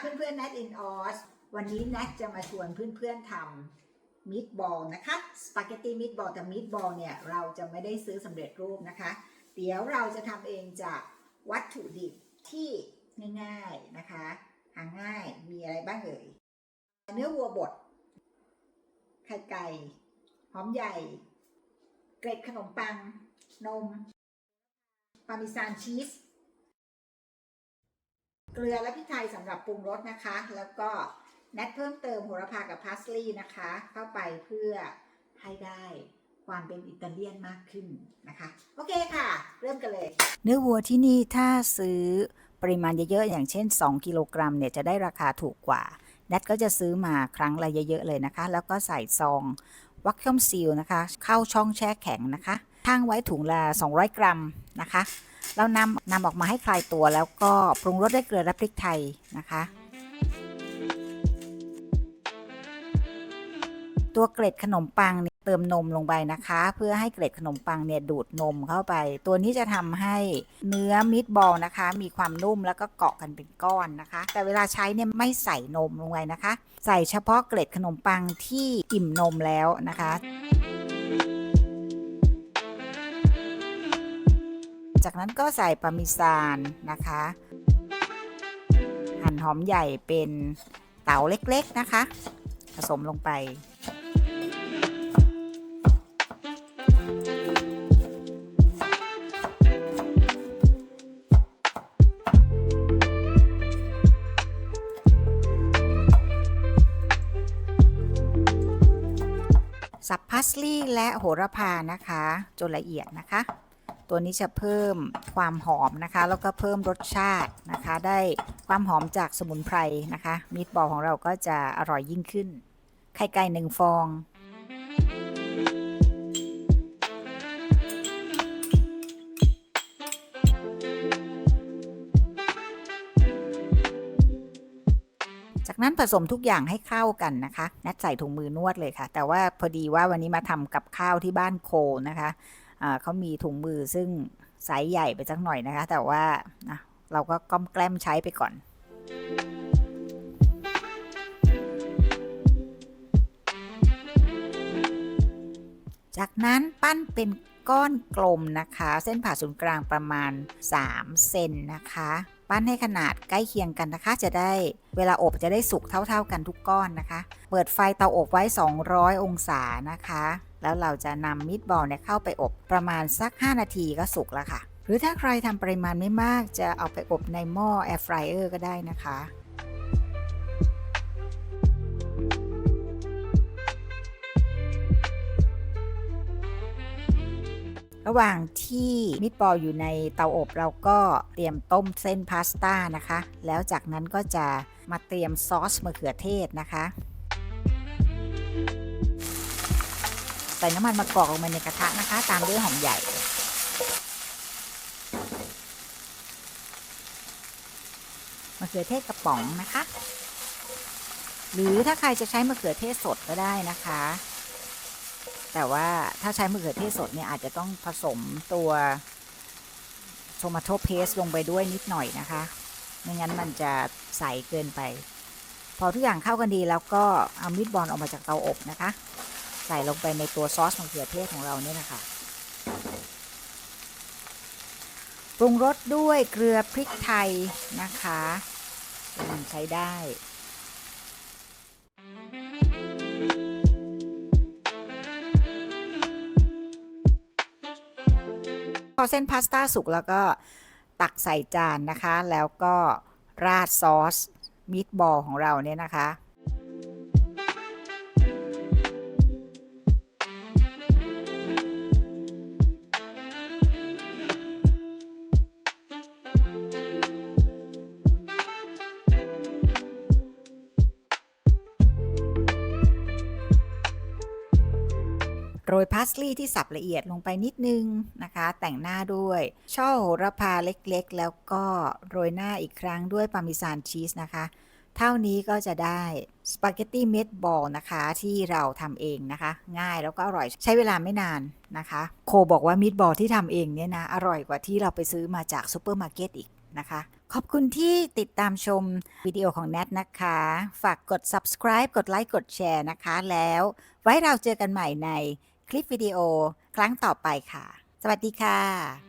เพื่อนๆ Nat in Oz วันนี้ Nat จะมาชวนเพื่อนๆทำมิตบอลนะคะสปาเกตตี้มิตบอลแต่มิตบอลเนี่ย เราจะไม่ได้ซื้อสำเร็จรูปนะคะ เดี๋ยวเราจะทำเองจากวัตถุดิบที่ง่ายๆนะคะ หาง่ายมีอะไรบ้างเอ่ยเนื้อวัวบดไข่ไก่ หอมใหญ่ เกล็ดขนมปัง นม ปาเมซานชีส เกลือและพริกไทยสำหรับปรุงรสนะคะ แล้วก็แนทเพิ่มเติมโหระพากับพาสลีย์นะคะ เข้าไปเพื่อให้ได้ความเป็นอิตาเลียนมากขึ้นนะคะ โอเคค่ะ เริ่มกันเลย เนื้อวัวที่นี่ถ้าซื้อปริมาณเยอะๆ อย่างเช่น 2 กิโลกรัมเนี่ยจะได้ราคาถูกกว่าแนทก็จะซื้อมาครั้งละเยอะๆเลยนะคะ แล้วก็ใส่ซองวัคคิมซีลนะคะ เข้าช่องแช่แข็งนะคะ ทั้งไว้ถุงละ 200 กรัมนะคะ แล้วนำนำออกมาให้คลายตัวแล้วก็ปรุงรสด้วยเกลือและพริกไทยนะคะ ตัวเกล็ดขนมปังเนี่ยเติมนมลงไปนะคะ เพื่อให้เกล็ดขนมปังเนี่ยดูดนมเข้าไป ตัวนี้จะทำให้เนื้อมิตบอลนะคะ มีความนุ่มแล้วก็เกาะกันเป็นก้อนนะคะ แต่เวลาใช้เนี่ยไม่ใส่นมลงไปนะคะ ใส่เฉพาะเกล็ดขนมปังที่อิ่มนมแล้วนะคะ จากนั้นก็ใส่ปาเมิซานนะคะ หั่นหอมใหญ่เป็นเต๋าเล็กๆนะคะ ผสมลงไป สับพัสลีย์และโหระพานะคะ จนละเอียดนะคะ ตัวนี้จะเพิ่มความหอมนะคะ แล้วก็เพิ่มรสชาตินะคะ ได้ความหอมจากสมุนไพรนะคะ มีดบอลของเราก็จะอร่อยยิ่งขึ้น ไข่ไก่หนึ่งฟอง จากนั้นผสมทุกอย่างให้เข้ากันนะคะ แนทใส่ถุงมือนวดเลยค่ะ แต่ว่าพอดีว่าวันนี้มาทำกับข้าวที่บ้านโคนะคะ เขามีถุงมือซึ่งไซส์ใหญ่ไปสักหน่อยนะคะ แต่ว่าเราก็ก้อมแกล้มใช้ไปก่อนจากนั้นปั้นเป็นก้อนกลมนะคะ เส้นผ่าศูนย์กลางประมาณ 3 เซนนะคะ ปั้นให้ขนาดใกล้เคียงกันนะคะ จะได้เวลาอบจะได้สุกเท่าๆกันทุกก้อนนะคะ เปิดไฟเตาอบไว้ 200 องศานะคะแล้วเราจะนำมิตบอลเนี่ยเข้าไปอบประมาณสัก 5 นาทีก็สุกแล้วค่ะ หรือถ้าใครทำปริมาณไม่มากจะเอาไปอบในหม้อแอร์ฟรายเออร์ก็ได้นะคะระหว่างที่มิตบอลอยู่ในเตาอบเราก็เตรียมต้มเส้นพาสต้านะคะ แล้วจากนั้นก็จะมาเตรียมซอสมะเขือเทศนะคะ ส่น้ำมันมะกอกลงไปในกระทะนะคะ ตามด้วยหอมใหญ่มะเขือเทศกระป๋องนะคะ หรือถ้าใครจะใช้มะเขือเทศสดก็ได้นะคะ แต่ว่าถ้าใช้มะเขือเทศสดเนี่ยอาจจะต้องผสมตัวโทมาโตเพสลงไปด้วยนิดหน่อยนะคะ ไม่งั้นมันจะใสเกินไป พอทุกอย่างเข้ากันดีแล้วก็เอามิตบอลออกมาจากเตาอบนะคะ ใส่ลงไปในตัวซอสมะเขือเทศของเราเนี่ยนะคะปรุงรสด้วยเกลือพริกไทยนะคะใช้ได้พอเส้นพาสต้าสุกแล้วก็ตักใส่จานนะคะ แล้วก็ราดซอสมิตบอลของเราเนี่ยนะคะ โรยพาสลี่ที่สับละเอียดลงไปนิดนึงนะคะ แต่งหน้าด้วย ช่อโหระพาเล็กๆ แล้วก็โรยหน้าอีกครั้งด้วยปาเมซานชีสนะคะ เท่านี้ก็จะได้สปาเกตตี้เม็ดบอลนะคะที่เราทำเองนะคะ ง่ายแล้วก็อร่อยใช้เวลาไม่นานนะคะ โคบอกว่ามิดบอลที่ทำเองเนี่ยนะ อร่อยกว่าที่เราไปซื้อมาจากซูเปอร์มาร์เก็ตอีกนะคะขอบคุณที่ติดตามชมวิดีโอของแนทนะคะ ฝากกด subscribe กดไลค์ กดแชร์นะคะ แล้วไว้เราเจอกันใหม่ใน คลิปวิดีโอครั้งต่อไปค่ะ สวัสดีค่ะ